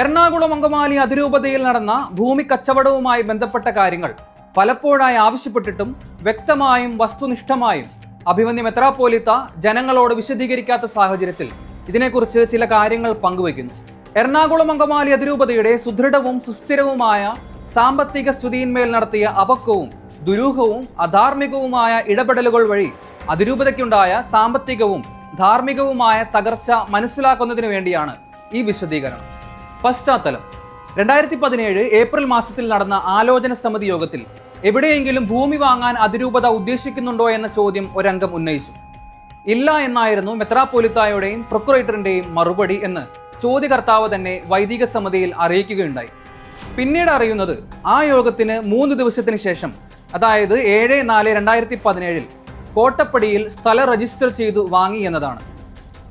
എറണാകുളം അങ്കമാലി അതിരൂപതയിൽ നടന്ന ഭൂമി കച്ചവടവുമായി ബന്ധപ്പെട്ട കാര്യങ്ങൾ പലപ്പോഴായി ആവശ്യപ്പെട്ടിട്ടും വ്യക്തമായും വസ്തുനിഷ്ഠമായും അഭിമന്യ മെത്രാപ്പോലിത്ത ജനങ്ങളോട് വിശദീകരിക്കാത്ത സാഹചര്യത്തിൽ ഇതിനെക്കുറിച്ച് ചില കാര്യങ്ങൾ പങ്കുവയ്ക്കുന്നു. എറണാകുളം അങ്കമാലി അതിരൂപതയുടെ സുദൃഢവും സുസ്ഥിരവുമായ സാമ്പത്തിക സ്ഥിതിയിന്മേൽ നടത്തിയ അപക്വവും ദുരൂഹവും അധാർമികവുമായ ഇടപെടലുകൾ വഴി അതിരൂപതയ്ക്കുണ്ടായ സാമ്പത്തികവും ധാർമ്മികവുമായ തകർച്ച മനസ്സിലാക്കുന്നതിന് വേണ്ടിയാണ് ഈ വിശദീകരണം. പശ്ചാത്തലം. രണ്ടായിരത്തി പതിനേഴ് ഏപ്രിൽ മാസത്തിൽ നടന്ന ആലോചന സമിതി യോഗത്തിൽ എവിടെയെങ്കിലും ഭൂമി വാങ്ങാൻ അതിരൂപത ഉദ്ദേശിക്കുന്നുണ്ടോ എന്ന ചോദ്യം ഒരംഗം ഉന്നയിച്ചു. ഇല്ല എന്നായിരുന്നു മെത്രാപ്പോലിത്തായുടെയും പ്രൊക്കുറേറ്ററിന്റെയും മറുപടി എന്ന് ചോദ്യകർത്താവ് തന്നെ വൈദിക സമിതിയിൽ അറിയിക്കുകയുണ്ടായി. പിന്നീട് അറിയുന്നത് ആ യോഗത്തിന് മൂന്ന് ദിവസത്തിന് ശേഷം അതായത് ഏഴ് നാല് രണ്ടായിരത്തി പതിനേഴിൽ കോട്ടപ്പടിയിൽ സ്ഥലം രജിസ്റ്റർ ചെയ്തു വാങ്ങി എന്നതാണ്.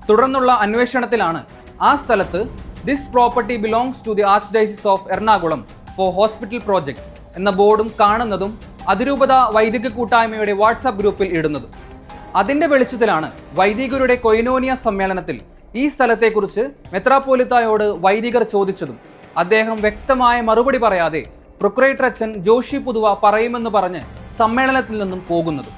തുടർന്നുള്ള അന്വേഷണത്തിലാണ് ആ സ്ഥലത്ത് this property belongs to the archdiocese of Ernakulam for hospital project എന്ന ബോർഡും കാണുന്നതും അതിരൂപത വൈദിക കൂട്ടായ്മയുടെ വാട്സാപ്പ് ഗ്രൂപ്പിൽ ഇടുന്നതും. അതിന്റെ വെളിച്ചത്തിലാണ് വൈദികരുടെ കൊയിനോനിയ സമ്മേളനത്തിൽ ഈ സ്ഥലത്തെക്കുറിച്ച് മെത്രാപ്പോലിത്തായോട് വൈദികർ ചോദിച്ചതും അദ്ദേഹം വ്യക്തമായ മറുപടി പറയാതെ പ്രൊക്രേറ്റർ അച്ഛൻ ജോഷി പുതുവ പറയുമെന്ന് പറഞ്ഞ് സമ്മേളനത്തിൽ നിന്നും പോകുന്നതും.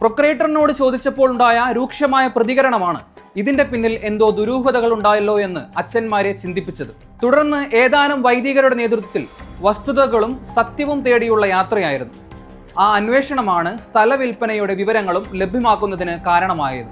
പ്രൊക്രേറ്ററിനോട് ചോദിച്ചപ്പോൾ ഉണ്ടായ രൂക്ഷമായ പ്രതികരണമാണ് ഇതിന്റെ പിന്നിൽ എന്തോ ദുരൂഹതകൾ ഉണ്ടായല്ലോ എന്ന് അച്ഛന്മാരെ ചിന്തിപ്പിച്ചത്. തുടർന്ന് ഏതാനും വൈദികരുടെ നേതൃത്വത്തിൽ വസ്തുതകളും സത്യവും തേടിയുള്ള യാത്രയായിരുന്നു. ആ അന്വേഷണമാണ് സ്ഥല വിൽപ്പനയുടെ വിവരങ്ങളും ലഭ്യമാക്കുന്നതിന് കാരണമായത്.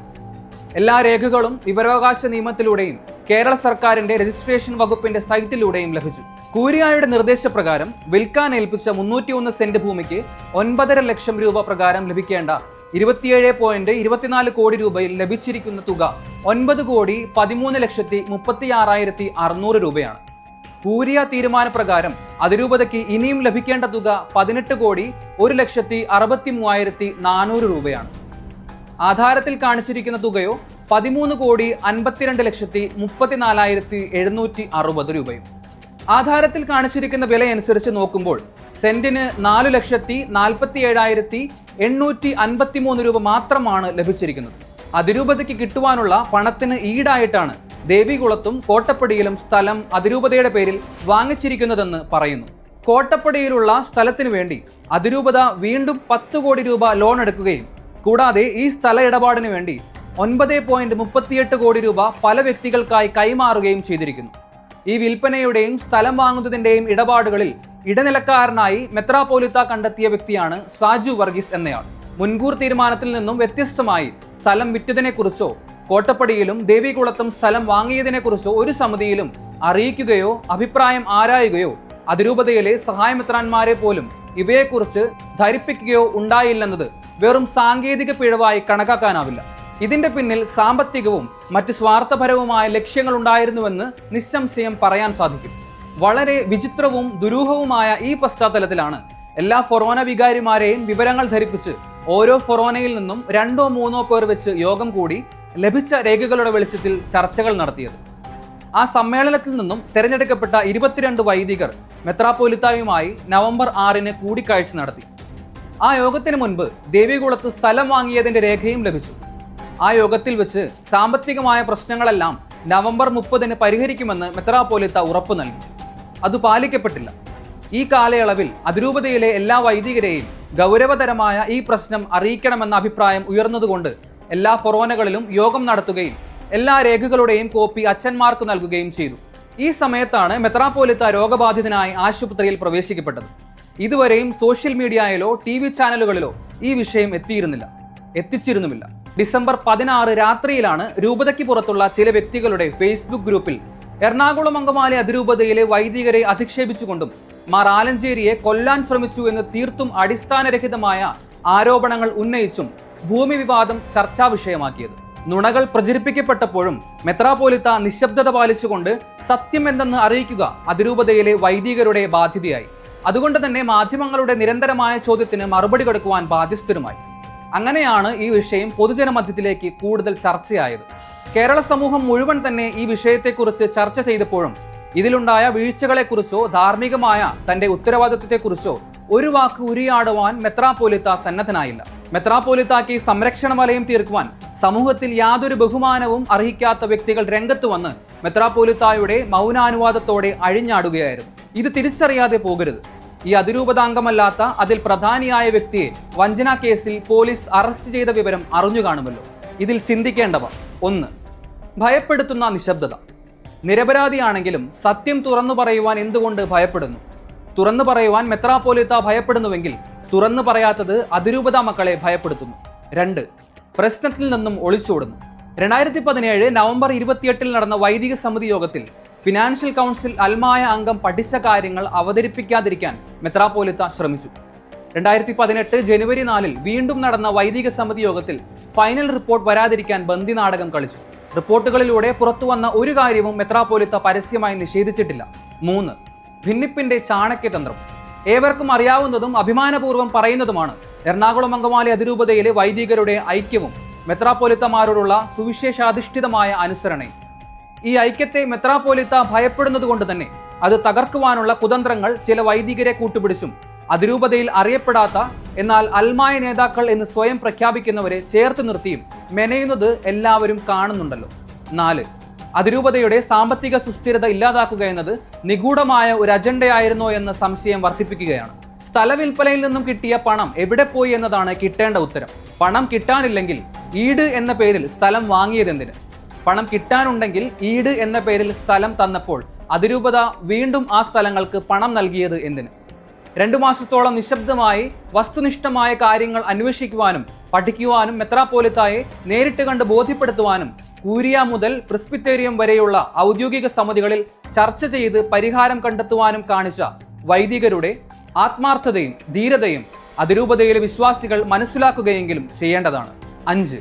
എല്ലാ രേഖകളും വിവരാവകാശ നിയമത്തിലൂടെയും കേരള സർക്കാരിന്റെ രജിസ്ട്രേഷൻ വകുപ്പിന്റെ സൈറ്റിലൂടെയും ലഭിച്ചു. കൂരിയായുടെ നിർദ്ദേശപ്രകാരം വിൽക്കാൻ ഏൽപ്പിച്ച മുന്നൂറ്റിയൊന്ന് സെന്റ് ഭൂമിക്ക് ഒൻപതര ലക്ഷം രൂപ പ്രകാരം ലഭിക്കേണ്ട ഇരുപത്തിയേഴ് പോയിന്റ് ഇരുപത്തിനാല് കോടി രൂപയിൽ ലഭിച്ചിരിക്കുന്ന തുക ഒൻപത് കോടി പതിമൂന്ന് ലക്ഷത്തി മുപ്പത്തി ആറായിരത്തി അറുന്നൂറ് രൂപയാണ്. കൂരിയ തീരുമാനപ്രകാരം അതിരൂപതയ്ക്ക് ഇനിയും ലഭിക്കേണ്ട തുക പതിനെട്ട് കോടി ഒരു ലക്ഷത്തി അറുപത്തി മൂവായിരത്തി നാനൂറ് രൂപയാണ്. ആധാരത്തിൽ കാണിച്ചിരിക്കുന്ന തുകയോ പതിമൂന്ന് കോടി അൻപത്തിരണ്ട് ലക്ഷത്തി മുപ്പത്തിനാലായിരത്തി എഴുന്നൂറ്റി അറുപത് രൂപയും. ആധാരത്തിൽ കാണിച്ചിരിക്കുന്ന വിലയനുസരിച്ച് നോക്കുമ്പോൾ സെന്റിന് നാലു ലക്ഷത്തി നാൽപ്പത്തി ഏഴായിരത്തി എണ്ണൂറ്റി അൻപത്തി മൂന്ന് രൂപ മാത്രമാണ് ലഭിച്ചിരിക്കുന്നത്. അതിരൂപതയ്ക്ക് കിട്ടുവാനുള്ള പണത്തിന് ഈടായിട്ടാണ് ദേവികുളത്തും കോട്ടപ്പടിയിലും സ്ഥലം അതിരൂപതയുടെ പേരിൽ വാങ്ങിച്ചിരിക്കുന്നതെന്ന് പറയുന്നു. കോട്ടപ്പടിയിലുള്ള സ്ഥലത്തിനു വേണ്ടി അതിരൂപത വീണ്ടും പത്ത് കോടി രൂപ ലോൺ എടുക്കുകയും കൂടാതെ ഈ സ്ഥല ഇടപാടിന് വേണ്ടി ഒൻപത് പോയിന്റ് മുപ്പത്തിയെട്ട് കോടി രൂപ പല വ്യക്തികൾക്കായി കൈമാറുകയും ചെയ്തിരിക്കുന്നു. ഈ വിൽപ്പനയുടെയും സ്ഥലം വാങ്ങുന്നതിന്റെയും ഇടപാടുകളിൽ ഇടനിലക്കാരനായി മെത്രാപോലിത്ത കണ്ടെത്തിയ വ്യക്തിയാണ് സാജു വർഗീസ് എന്നയാൾ. മുൻകൂർ തീരുമാനത്തിൽ നിന്നും വ്യത്യസ്തമായി സ്ഥലം വിറ്റതിനെക്കുറിച്ചോ കോട്ടപ്പടിയിലും ദേവികുളത്തും സ്ഥലം വാങ്ങിയതിനെക്കുറിച്ചോ ഒരു സമിതിയിലും അറിയിക്കുകയോ അഭിപ്രായം ആരായുകയോ അതിരൂപതയിലെ സഹായമിത്രാന്മാരെ പോലും ഇവയെക്കുറിച്ച് ധരിപ്പിക്കുകയോ ഉണ്ടായില്ലെന്നത് വെറും സാങ്കേതിക പിഴവായി കണക്കാക്കാനാവില്ല. ഇതിന്റെ പിന്നിൽ സാമ്പത്തികവും മറ്റ് സ്വാർത്ഥപരവുമായ ലക്ഷ്യങ്ങൾ ഉണ്ടായിരുന്നുവെന്ന് നിസ്സംശയം പറയാൻ സാധിക്കും. വളരെ വിചിത്രവും ദുരൂഹവുമായ ഈ പശ്ചാത്തലത്തിലാണ് എല്ലാ ഫൊറോന വികാരിമാരെയും വിവരങ്ങൾ ധരിപ്പിച്ച് ഓരോ ഫൊറോനയിൽ നിന്നും രണ്ടോ മൂന്നോ പേർ വെച്ച് യോഗം കൂടി ലഭിച്ച രേഖകളുടെ വെളിച്ചത്തിൽ ചർച്ചകൾ നടത്തിയത്. ആ സമ്മേളനത്തിൽ നിന്നും തിരഞ്ഞെടുക്കപ്പെട്ട ഇരുപത്തിരണ്ട് വൈദികർ മെത്രാപ്പോലിത്തായുമായി നവംബർ ആറിന് കൂടിക്കാഴ്ച നടത്തി. ആ യോഗത്തിന് മുൻപ് ദേവികുളത്ത് സ്ഥലം വാങ്ങിയതിന്റെ രേഖയും ലഭിച്ചു. ആ യോഗത്തിൽ വെച്ച് സാമ്പത്തികമായ പ്രശ്നങ്ങളെല്ലാം നവംബർ മുപ്പതിന് പരിഹരിക്കുമെന്ന് മെത്രാപ്പോലിത്ത ഉറപ്പു നൽകി. അത് പാലിക്കപ്പെട്ടില്ല. ഈ കാലയളവിൽ അതിരൂപതയിലെ എല്ലാ വൈദികരെയും ഗൗരവതരമായ ഈ പ്രശ്നം അറിയിക്കണമെന്ന അഭിപ്രായം ഉയർന്നതുകൊണ്ട് എല്ലാ ഫൊറോനകളിലും യോഗം നടത്തുകയും എല്ലാ രേഖകളുടെയും കോപ്പി അച്ഛന്മാർക്ക് നൽകുകയും ചെയ്തു. ഈ സമയത്താണ് മെത്രാപ്പോലിത്ത രോഗബാധിതനായി ആശുപത്രിയിൽ പ്രവേശിക്കപ്പെട്ടത്. ഇതുവരെയും സോഷ്യൽ മീഡിയയിലോ ടി വി ചാനലുകളിലോ ഈ വിഷയം എത്തിയിരുന്നില്ല. എത്തിച്ചിരുന്നുമില്ല. ഡിസംബർ പതിനാറ് രാത്രിയിലാണ് രൂപതയ്ക്ക് പുറത്തുള്ള ചില വ്യക്തികളുടെ ഫേസ്ബുക്ക് ഗ്രൂപ്പിൽ എറണാകുളം അങ്കമാലി അതിരൂപതയിലെ വൈദികരെ അധിക്ഷേപിച്ചുകൊണ്ടും മാർ ആലഞ്ചേരിയെ കൊല്ലാൻ ശ്രമിച്ചു എന്ന് തീർത്തും അടിസ്ഥാനരഹിതമായ ആരോപണങ്ങൾ ഉന്നയിച്ചും ഭൂമി വിവാദം ചർച്ചാ വിഷയമാക്കിയത്. നുണകൾ പ്രചരിപ്പിക്കപ്പെട്ടപ്പോഴും മെത്രാപോലിത്ത നിശബ്ദത പാലിച്ചുകൊണ്ട് സത്യം എന്തെന്ന് അറിയിക്കുക അതിരൂപതയിലെ വൈദികരുടെ ബാധ്യതയായി. അതുകൊണ്ട് തന്നെ മാധ്യമങ്ങളുടെ നിരന്തരമായ ചോദ്യത്തിന് മറുപടി കൊടുക്കുവാൻ ബാധ്യസ്ഥരുമായി. അങ്ങനെയാണ് ഈ വിഷയം പൊതുജനമധ്യത്തിലേക്ക് കൂടുതൽ ചർച്ചയായത്. കേരള സമൂഹം മുഴുവൻ തന്നെ ഈ വിഷയത്തെക്കുറിച്ച് ചർച്ച ചെയ്തപ്പോഴും ഇതിലുണ്ടായ വീഴ്ചകളെക്കുറിച്ചോ ധാർമ്മികമായ തന്റെ ഉത്തരവാദിത്വത്തെക്കുറിച്ചോ ഒരു വാക്ക് ഉരിയാടുവാൻ മെത്രാപ്പോലിത്ത സന്നദ്ധനായില്ല. മെത്രാപ്പോലിത്താക്ക് സംരക്ഷണ വലയം തീർക്കുവാൻ സമൂഹത്തിൽ യാതൊരു ബഹുമാനവും അർഹിക്കാത്ത വ്യക്തികൾ രംഗത്ത് വന്ന് മെത്രാപ്പോലിത്തായുടെ മൗനാനുവാദത്തോടെ അഴിഞ്ഞാടുകയായിരുന്നു. ഇത് തിരിച്ചറിയാതെ പോകരുത്. ഈ അതിരൂപതാംഗമല്ലാത്ത അതിൽ പ്രധാനിയായ വ്യക്തിയെ വഞ്ചനാ കേസിൽ പോലീസ് അറസ്റ്റ് ചെയ്ത വിവരം അറിഞ്ഞു കാണുമല്ലോ. ഇതിൽ ചിന്തിക്കേണ്ടവ ഒന്ന് ഭയപ്പെടുത്തുന്ന നിശബ്ദത. നിരപരാധിയാണെങ്കിലും സത്യം തുറന്നു പറയുവാൻ എന്തുകൊണ്ട് ഭയപ്പെടുന്നു? തുറന്നു പറയുവാൻ മെത്രാപ്പോലിത്ത ഭയപ്പെടുന്നുവെങ്കിൽ തുറന്നു പറയാത്തത് അതിരൂപത മക്കളെ ഭയപ്പെടുത്തുന്നു. രണ്ട് പ്രശ്നത്തിൽ നിന്നും ഒളിച്ചോടുന്നു. രണ്ടായിരത്തി പതിനേഴ് നവംബർ ഇരുപത്തിയെട്ടിൽ നടന്ന വൈദിക സമിതി യോഗത്തിൽ ഫിനാൻഷ്യൽ കൗൺസിൽ അൽമായ അംഗം പഠിച്ച കാര്യങ്ങൾ അവതരിപ്പിക്കാതിരിക്കാൻ മെത്രാപ്പോലിത്ത ശ്രമിച്ചു. രണ്ടായിരത്തി പതിനെട്ട് ജനുവരി നാലിൽ വീണ്ടും നടന്ന വൈദിക സമിതി യോഗത്തിൽ ഫൈനൽ റിപ്പോർട്ട് വരാതിരിക്കാൻ ബന്ദി നാടകം കളിച്ചു. റിപ്പോർട്ടുകളിലൂടെ പുറത്തുവന്ന ഒരു കാര്യവും മെത്രാപ്പോലിത്ത പരസ്യമായി നിഷേധിച്ചിട്ടില്ല. മൂന്ന് ഭിന്നിപ്പിന്റെ ചാണക്യതന്ത്രം. ഏവർക്കും അറിയാവുന്നതും അഭിമാനപൂർവം പറയുന്നതുമാണ് എറണാകുളം അങ്കമാലി അതിരൂപതയിലെ വൈദികരുടെ ഐക്യവും മെത്രാപ്പോലിത്തമാരോടുള്ള സുവിശേഷാധിഷ്ഠിതമായ അനുസരണയും. ഈ ഐക്യത്തെ മെത്രാപ്പോലിത്ത ഭയപ്പെടുന്നത് കൊണ്ട് തന്നെ അത് തകർക്കുവാനുള്ള കുതന്ത്രങ്ങൾ ചില വൈദികരെ കൂട്ടുപിടിച്ചും അതിരൂപതയിൽ അറിയപ്പെടാത്ത എന്നാൽ അൽമായ നേതാക്കൾ എന്ന് സ്വയം പ്രഖ്യാപിക്കുന്നവരെ ചേർത്ത് നിർത്തിയും മെനയുന്നത് എല്ലാവരും കാണുന്നുണ്ടല്ലോ. നാല് അതിരൂപതയുടെ സാമ്പത്തിക സുസ്ഥിരത ഇല്ലാതാക്കുക എന്നത് നിഗൂഢമായ ഒരു അജണ്ടയായിരുന്നോ എന്ന സംശയം വർദ്ധിപ്പിക്കുകയാണ്. സ്ഥലവിൽപ്പനയിൽ നിന്നും കിട്ടിയ പണം എവിടെ പോയി എന്നതാണ് കിട്ടേണ്ട ഉത്തരം. പണം കിട്ടാനില്ലെങ്കിൽ ഈട് എന്ന പേരിൽ സ്ഥലം വാങ്ങിയതെന്തിന്? പണം കിട്ടാനുണ്ടെങ്കിൽ ഈട് എന്ന പേരിൽ സ്ഥലം തന്നപ്പോൾ അതിരൂപത വീണ്ടും ആ സ്ഥലങ്ങൾക്ക് പണം നൽകിയത് എന്തിന്? രണ്ടു മാസത്തോളം നിശബ്ദമായി വസ്തുനിഷ്ഠമായ കാര്യങ്ങൾ അന്വേഷിക്കുവാനും പഠിക്കുവാനും മെത്രാപ്പോലിത്തായെ നേരിട്ട് കണ്ട് ബോധ്യപ്പെടുത്തുവാനും കൂരിയ മുതൽ പ്രിസ്പിത്തേരിയം വരെയുള്ള ഔദ്യോഗിക സമിതികളിൽ ചർച്ച ചെയ്ത് പരിഹാരം കണ്ടെത്തുവാനും കാണിച്ച വൈദികരുടെ ആത്മാർത്ഥതയും ധീരതയും അതിരൂപതയിലെ വിശ്വാസികൾ മനസ്സിലാക്കുകയെങ്കിലും ചെയ്യേണ്ടതാണ്. അഞ്ച്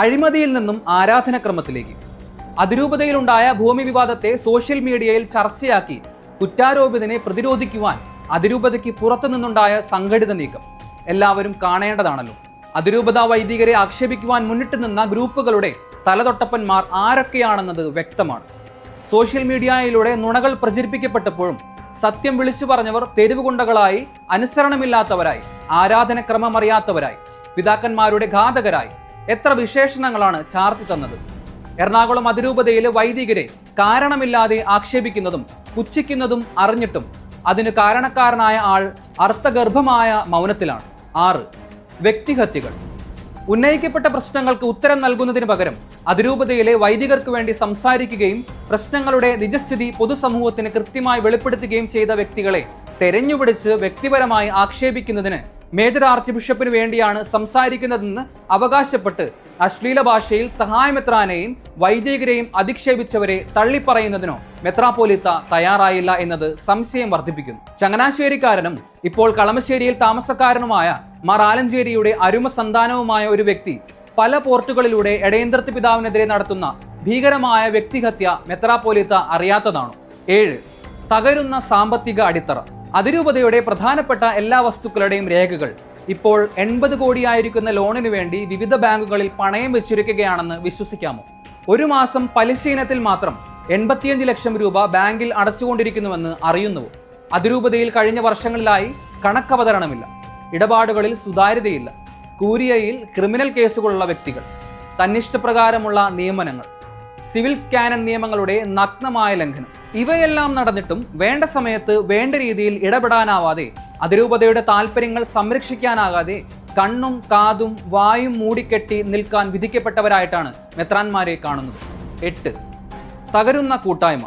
അഴിമതിയിൽ നിന്നും ആരാധനക്രമത്തിലേക്ക്. അതിരൂപതയിലുണ്ടായ ഭൂമി വിവാദത്തെ സോഷ്യൽ മീഡിയയിൽ ചർച്ചയാക്കി കുറ്റാരോപിതനെ പ്രതിരോധിക്കുവാൻ അതിരൂപതയ്ക്ക് പുറത്തുനിന്നുണ്ടായ സംഘടിത നീക്കം. എല്ലാവരും കാണേണ്ടതാണല്ലോ. അതിരൂപത വൈദികരെ ആക്ഷേപിക്കുവാൻ മുന്നിട്ട് നിന്ന ഗ്രൂപ്പുകളുടെ തലതൊട്ടപ്പന്മാർ ആരൊക്കെയാണെന്നത് വ്യക്തമാണ്. സോഷ്യൽ മീഡിയയിലൂടെ നുണകൾ പ്രചരിപ്പിക്കപ്പെട്ടപ്പോഴും സത്യം വിളിച്ചു പറഞ്ഞവർ തെരുവുകുണ്ടകളായി അനുസരണമില്ലാത്തവരായി ആരാധനക്രമം അറിയാത്തവരായി പിതാക്കന്മാരുടെ ഘാതകരായി എത്ര വിശേഷണങ്ങളാണ് ചാർത്തി തന്നത്? എറണാകുളം അതിരൂപതയിലെ വൈദികരെ കാരണമില്ലാതെ ആക്ഷേപിക്കുന്നതും പുച്ഛിക്കുന്നതും അറിഞ്ഞിട്ടും അതിന് കാരണക്കാരനായ ആൾ അർത്ഥഗർഭമായ മൗനത്തിലാണ്. ആറ് വ്യക്തിഹത്യകൾ. ഉന്നയിക്കപ്പെട്ട പ്രശ്നങ്ങൾക്ക് ഉത്തരം നൽകുന്നതിന് പകരം അതിരൂപതയിലെ വൈദികർക്ക് വേണ്ടി സംസാരിക്കുകയും പ്രശ്നങ്ങളുടെ നിജസ്ഥിതി പൊതുസമൂഹത്തിന് കൃത്യമായി വെളിപ്പെടുത്തുകയും ചെയ്ത വ്യക്തികളെ തെരഞ്ഞുപിടിച്ച് വ്യക്തിപരമായി ആക്ഷേപിക്കുന്നതിന് മേജർ ആർച്ച് ബിഷപ്പിന് വേണ്ടിയാണ് സംസാരിക്കുന്നതെന്ന് അവകാശപ്പെട്ട് അശ്ലീല ഭാഷയിൽ സഹായമെത്രാനെയും വൈദികരെയും അധിക്ഷേപിച്ചവരെ തള്ളിപ്പറയുന്നതിനോ മെത്രാപ്പോലിത്ത തയ്യാറായില്ല എന്നത് സംശയം വർദ്ധിപ്പിക്കുന്നു. ചങ്ങനാശ്ശേരിക്കാരനും ഇപ്പോൾ കളമശ്ശേരിയിൽ താമസക്കാരനുമായ മാർ ആലഞ്ചേരിയുടെ അരുമ സന്താനവുമായ ഒരു വ്യക്തി പല പോർട്ടുകളിലൂടെ എടയന്ത്രത്ത് പിതാവിനെതിരെ നടത്തുന്ന ഭീകരമായ വ്യക്തിഹത്യ മെത്രാപ്പോലിത്ത അറിയാത്തതാണ്? ഏഴ്. തകരുന്ന സാമ്പത്തിക അടിത്തറ. അതിരൂപതയുടെ പ്രധാനപ്പെട്ട എല്ലാ വസ്തുക്കളുടെയും രേഖകൾ ഇപ്പോൾ എൺപത് കോടിയായിരിക്കുന്ന ലോണിന് വേണ്ടി വിവിധ ബാങ്കുകളിൽ പണയം വെച്ചിരിക്കുകയാണെന്ന് വിശ്വസിക്കാമോ? ഒരു മാസം പലിശ ഇനത്തിൽ മാത്രം എൺപത്തിയഞ്ച് ലക്ഷം രൂപ ബാങ്കിൽ അടച്ചുകൊണ്ടിരിക്കുന്നുവെന്ന് അറിയുന്നുവോ? അതിരൂപതയിൽ കഴിഞ്ഞ വർഷങ്ങളിലായി കണക്കവതരണമില്ല. ഇടപാടുകളിൽ സുതാര്യതയില്ല. കൂരിയയിൽ ക്രിമിനൽ കേസുകളുള്ള വ്യക്തികൾ. തന്നിഷ്ടപ്രകാരമുള്ള നിയമനങ്ങൾ. സിവിൽ കാനൻ നിയമങ്ങളുടെ നഗ്നമായ ലംഘനം. ഇവയെല്ലാം നടന്നിട്ടും വേണ്ട സമയത്ത് വേണ്ട രീതിയിൽ ഇടപെടാനാവാതെ അതിരൂപതയുടെ താല്പര്യങ്ങൾ സംരക്ഷിക്കാനാകാതെ കണ്ണും കാതും വായും മൂടിക്കെട്ടി നിൽക്കാൻ വിധിക്കപ്പെട്ടവരായിട്ടാണ് മെത്രാന്മാരെ കാണുന്നത്. എട്ട്. തകരുന്ന കൂട്ടായ്മ.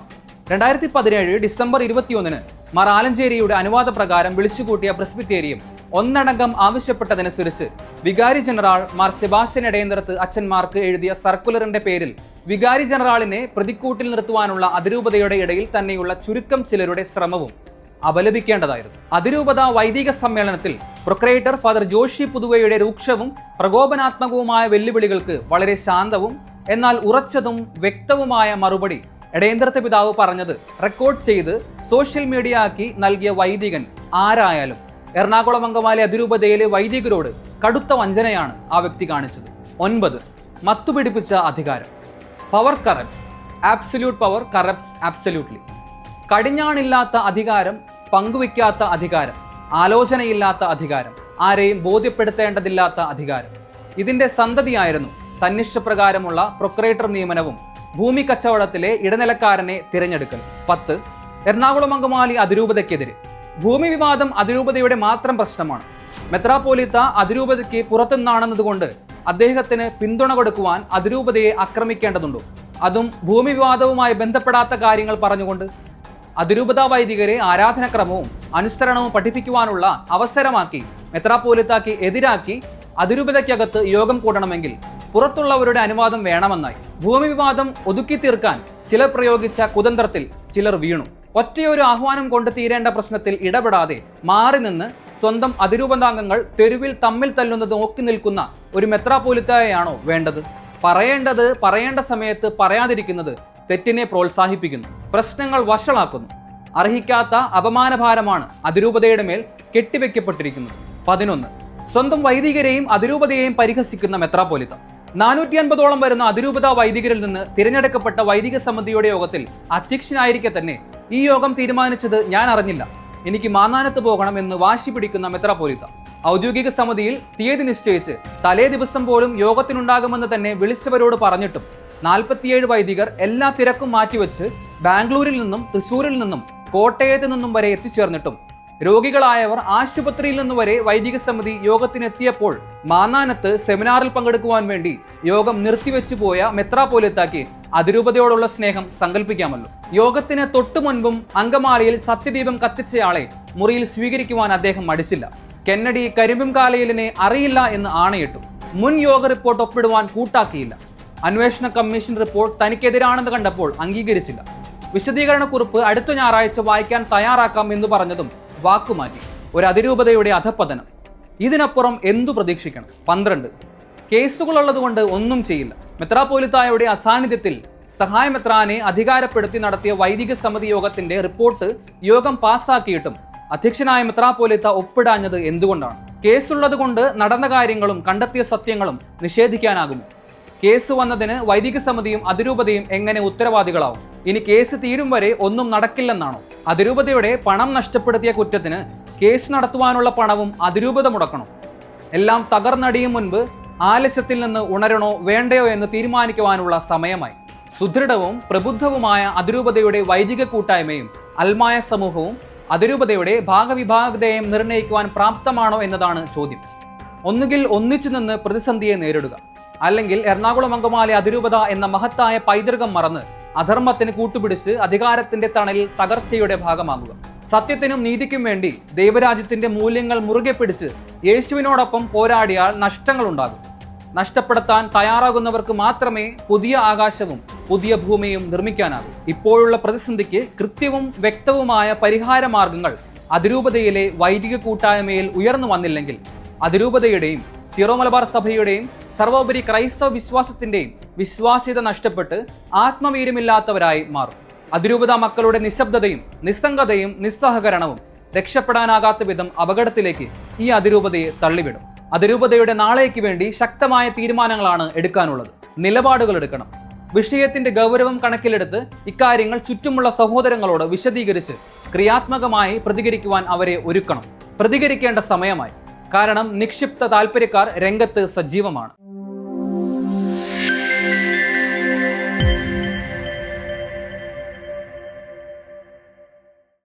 രണ്ടായിരത്തി പതിനേഴ് ഡിസംബർ ഇരുപത്തിയൊന്നിന് മാർ ആലഞ്ചേരിയുടെ അനുവാദപ്രകാരം വിളിച്ചുകൂട്ടിയ പ്രസ്ബിറ്റേറിയം ഒന്നടങ്കം ആവശ്യപ്പെട്ടതനുസരിച്ച് വികാരി ജനറൽ മാർ സെബാസ്റ്റ്യൻ ഇടയന്തരത്ത് അച്ഛന്മാർക്ക് എഴുതിയ സർക്കുലറിന്റെ പേരിൽ വികാരി ജനറാളിനെ പ്രതിക്കൂട്ടിൽ നിർത്തുവാനുള്ള അതിരൂപതയുടെ ഇടയിൽ തന്നെയുള്ള ചുരുക്കം ചിലരുടെ ശ്രമവും അപലപിക്കേണ്ടതായിരുന്നു. അതിരൂപത വൈദിക സമ്മേളനത്തിൽ പ്രൊക്രേറ്റർ ഫാദർ ജോഷി പുതുവയുടെ രൂക്ഷവും പ്രകോപനാത്മകവുമായ വെല്ലുവിളികൾക്ക് വളരെ ശാന്തവും എന്നാൽ ഉറച്ചതും വ്യക്തവുമായ മറുപടി ഇടയന്ത്രത്തെ പിതാവ് പറഞ്ഞത് റെക്കോർഡ് ചെയ്ത് സോഷ്യൽ മീഡിയ ആക്കി നൽകിയ വൈദികൻ ആരായാലും എറണാകുളം അങ്കമാലി അതിരൂപതയിലെ വൈദികരോട് കടുത്ത വഞ്ചനയാണ് ആ വ്യക്തി കാണിച്ചത്. ഒൻപത് മത്തുപിടിപ്പിച്ച അധികാരം. Power corrupts absolute power corrupts absolutely കടിഞ്ഞാണില്ലാത്ത അധികാരം പങ്കുവയ്ക്കാത്ത അധികാരം ആലോചനയില്ലാത്ത അധികാരം ആരെയും ബോധ്യപ്പെടുത്തേണ്ടതില്ലാത്ത അധികാരം. ഇതിന്റെ സന്തതിയായിരുന്നു തന്നിഷ്ടപ്രകാരമുള്ള പ്രൊക്രേറ്റർ നിയമനവും ഭൂമി കച്ചവടത്തിലെ ഇടനിലക്കാരനെ തിരഞ്ഞെടുക്കൽ. പത്ത് എറണാകുളം അങ്കമാലി അതിരൂപതയ്ക്കെതിരെ ഭൂമി വിവാദം അതിരൂപതയുടെ മാത്രം പ്രശ്നമാണ്. മെത്രാപ്പോലിത്ത അതിരൂപതയ്ക്ക് പുറത്തുനിന്നാണെന്നതുകൊണ്ട് അദ്ദേഹത്തിന് പിന്തുണ കൊടുക്കുവാൻ അതിരൂപതയെ ആക്രമിക്കേണ്ടതുണ്ടോ. അതും ഭൂമി വിവാദവുമായി ബന്ധപ്പെടാത്ത കാര്യങ്ങൾ പറഞ്ഞുകൊണ്ട് അതിരൂപത വൈദികരെ ആരാധനക്രമവും അനുസരണവും പഠിപ്പിക്കുവാനുള്ള അവസരമാക്കി മെത്രാപ്പോലിത്താക്ക് എതിരാക്കി അതിരൂപതയ്ക്കകത്ത് യോഗം കൂടണമെങ്കിൽ പുറത്തുള്ളവരുടെ അനുവാദം വേണമെന്നായി. ഭൂമി വിവാദം ഒതുക്കി തീർക്കാൻ ചിലർ പ്രയോഗിച്ച കുതന്ത്രത്തിൽ ചിലർ വീണു. ഒറ്റയൊരു ആഹ്വാനം കൊണ്ട് തീരേണ്ട പ്രശ്നത്തിൽ ഇടപെടാതെ മാറി നിന്ന് സ്വന്തം അതിരൂപതാംഗങ്ങൾ തെരുവിൽ തമ്മിൽ തല്ലുന്നത് നോക്കി നിൽക്കുന്ന ഒരു മെത്രാപോലിത്തായാണോ വേണ്ടത്? പറയേണ്ടത് പറയേണ്ട സമയത്ത് പറയാതിരിക്കുന്നത് തെറ്റിനെ പ്രോത്സാഹിപ്പിക്കുന്നു പ്രശ്നങ്ങൾ വഷളാക്കുന്നു. അർഹിക്കാത്ത അപമാനഭാരമാണ് അതിരൂപതയുടെ മേൽ കെട്ടിവെക്കപ്പെട്ടിരിക്കുന്നത്. പതിനൊന്ന്. സ്വന്തം വൈദികരെയും അതിരൂപതയെയും പരിഹസിക്കുന്ന മെത്രാപ്പോലിത്ത. നാനൂറ്റി അൻപതോളം വരുന്ന അതിരൂപത വൈദികരിൽ നിന്ന് തിരഞ്ഞെടുക്കപ്പെട്ട വൈദിക സമിതിയുടെ യോഗത്തിൽ അധ്യക്ഷനായിരിക്കെ തന്നെ ഈ യോഗം തീരുമാനിച്ചത് ഞാൻ അറിഞ്ഞില്ല. എനിക്ക് മാന്നാനത്ത് പോകണം എന്ന് വാശി പിടിക്കുന്ന മെത്രാപോലിത്ത ഔദ്യോഗിക സമിതിയിൽ തീയതി നിശ്ചയിച്ച് തലേ ദിവസം പോലും യോഗത്തിനുണ്ടാകുമെന്ന് തന്നെ വിളിച്ചവരോട് പറഞ്ഞിട്ടും നാൽപ്പത്തിയേഴ് വൈദികർ എല്ലാ തിരക്കും മാറ്റിവെച്ച് ബാംഗ്ലൂരിൽ നിന്നും തൃശൂരിൽ നിന്നും കോട്ടയത്ത് നിന്നും വരെ എത്തിച്ചേർന്നിട്ടും രോഗികളായവർ ആശുപത്രിയിൽ നിന്ന് വരെ വൈദിക സമിതി യോഗത്തിനെത്തിയപ്പോൾ മാന്നാനത്ത് സെമിനാറിൽ പങ്കെടുക്കുവാൻ വേണ്ടി യോഗം നിർത്തിവെച്ചു പോയ മെത്രാപോലിത്താക്കി അതിരൂപതയോടുള്ള സ്നേഹം സങ്കല്പിക്കാമല്ലോ യോഗത്തിന് തൊട്ടു മുൻപും അങ്കമാലിയിൽ സത്യദീപം കത്തിച്ചയാളെ മുറിയിൽ സ്വീകരിക്കുവാൻ അദ്ദേഹം മടിച്ചില്ല. കെന്നഡി കരിമ്പും കാലയിലിനെ അറിയില്ല എന്ന് ആണയിട്ടു മുൻ യോഗ റിപ്പോർട്ട് ഒപ്പിടുവാൻ കൂട്ടാക്കിയില്ല. അന്വേഷണ കമ്മീഷൻ റിപ്പോർട്ട് തനിക്കെതിരാണെന്ന് കണ്ടപ്പോൾ അംഗീകരിച്ചില്ല. വിശദീകരണക്കുറിപ്പ് അടുത്ത ഞായറാഴ്ച വായിക്കാൻ തയ്യാറാക്കാം എന്ന് പറഞ്ഞതും വാക്കുമാറ്റി. ഒരു അതിരൂപതയുടെ അധപ്പതനം ഇതിനപ്പുറം എന്തു പ്രതീക്ഷിക്കണം? പന്ത്രണ്ട്. കേസുകളുള്ളതുകൊണ്ട് ഒന്നും ചെയ്യില്ല. മെത്രാപ്പോലിത്തായുടെ അസാന്നിധ്യത്തിൽ സഹായമെത്രാനെ അധികാരപ്പെടുത്തി നടത്തിയ വൈദിക സമിതി യോഗത്തിന്റെ റിപ്പോർട്ട് യോഗം പാസാക്കിയിട്ടും അധ്യക്ഷനായ മെത്രാപ്പോലിത്ത ഒപ്പിടാഞ്ഞത് എന്തുകൊണ്ടാണ്? കേസുള്ളത് കൊണ്ട് നടന്ന കാര്യങ്ങളും കണ്ടെത്തിയ സത്യങ്ങളും നിഷേധിക്കാനാകുമോ? കേസ് വന്നതിന് വൈദിക സമിതിയും അതിരൂപതയും എങ്ങനെ ഉത്തരവാദികളാവും? ഇനി കേസ് തീരും വരെ ഒന്നും നടക്കില്ലെന്നാണോ? അതിരൂപതയുടെ പണം നഷ്ടപ്പെടുത്തിയ കുറ്റത്തിന് കേസ് നടത്തുവാനുള്ള പണവും അതിരൂപത മുടക്കണം? എല്ലാം തകർന്നടിയും മുൻപ് ആലസ്യത്തിൽ നിന്ന് ഉണരണോ വേണ്ടയോ എന്ന് തീരുമാനിക്കുവാനുള്ള സമയമായി. സുദൃഢവും പ്രബുദ്ധവുമായ അതിരൂപതയുടെ വൈദിക കൂട്ടായ്മയും അൽമായ സമൂഹവും അതിരൂപതയുടെ ഭാഗവിഭാഗതയും നിർണയിക്കുവാൻ പ്രാപ്തമാണോ എന്നതാണ് ചോദ്യം. ഒന്നുകിൽ ഒന്നിച്ചു നിന്ന് പ്രതിസന്ധിയെ നേരിടുക. അല്ലെങ്കിൽ എറണാകുളം അങ്കമാലി അതിരൂപത എന്ന മഹത്തായ പൈതൃകം മറന്ന് അധർമ്മത്തിന് കൂട്ടുപിടിച്ച് അധികാരത്തിന്റെ തണലിൽ തകർച്ചയുടെ ഭാഗമാകുക. സത്യത്തിനും നീതിക്കും വേണ്ടി ദൈവരാജ്യത്തിന്റെ മൂല്യങ്ങൾ മുറുകെ പിടിച്ച് യേശുവിനോടൊപ്പം പോരാടിയാൽ നഷ്ടങ്ങളുണ്ടാകും. നഷ്ടപ്പെടുത്താൻ തയ്യാറാകുന്നവർക്ക് മാത്രമേ പുതിയ ആകാശവും പുതിയ ഭൂമിയും നിർമ്മിക്കാനാകൂ. ഇപ്പോഴുള്ള പ്രതിസന്ധിക്ക് കൃത്യവും വ്യക്തവുമായ പരിഹാര മാർഗങ്ങൾ അതിരൂപതയിലെ വൈദിക കൂട്ടായ്മയിൽ ഉയർന്നു വന്നില്ലെങ്കിൽ അതിരൂപതയുടെയും സീറോ മലബാർ സഭയുടെയും സർവോപരി ക്രൈസ്തവ വിശ്വാസത്തിന്റെയും വിശ്വാസ്യത നഷ്ടപ്പെട്ട് ആത്മവീര്യമില്ലാത്തവരായി മാറും. അതിരൂപത മക്കളുടെ നിശബ്ദതയും നിസ്സംഗതയും നിസ്സഹകരണവും രക്ഷപ്പെടാനാകാത്ത വിധം അപകടത്തിലേക്ക് ഈ അതിരൂപതയെ തള്ളിവിടും. അതിരൂപതയുടെ നാളേക്ക് വേണ്ടി ശക്തമായ തീരുമാനങ്ങളാണ് എടുക്കാനുള്ളത്. നിലപാടുകൾ എടുക്കണം. വിഷയത്തിന്റെ ഗൗരവം കണക്കിലെടുത്ത് ഇക്കാര്യങ്ങൾ ചുറ്റുമുള്ള സഹോദരങ്ങളോട് വിശദീകരിച്ച് ക്രിയാത്മകമായി പ്രതികരിക്കുവാൻ അവരെ ഒരുക്കണം. പ്രതികരിക്കേണ്ട സമയമായി. കാരണം നിക്ഷിപ്ത താല്പര്യക്കാർ രംഗത്ത് സജീവമാണ്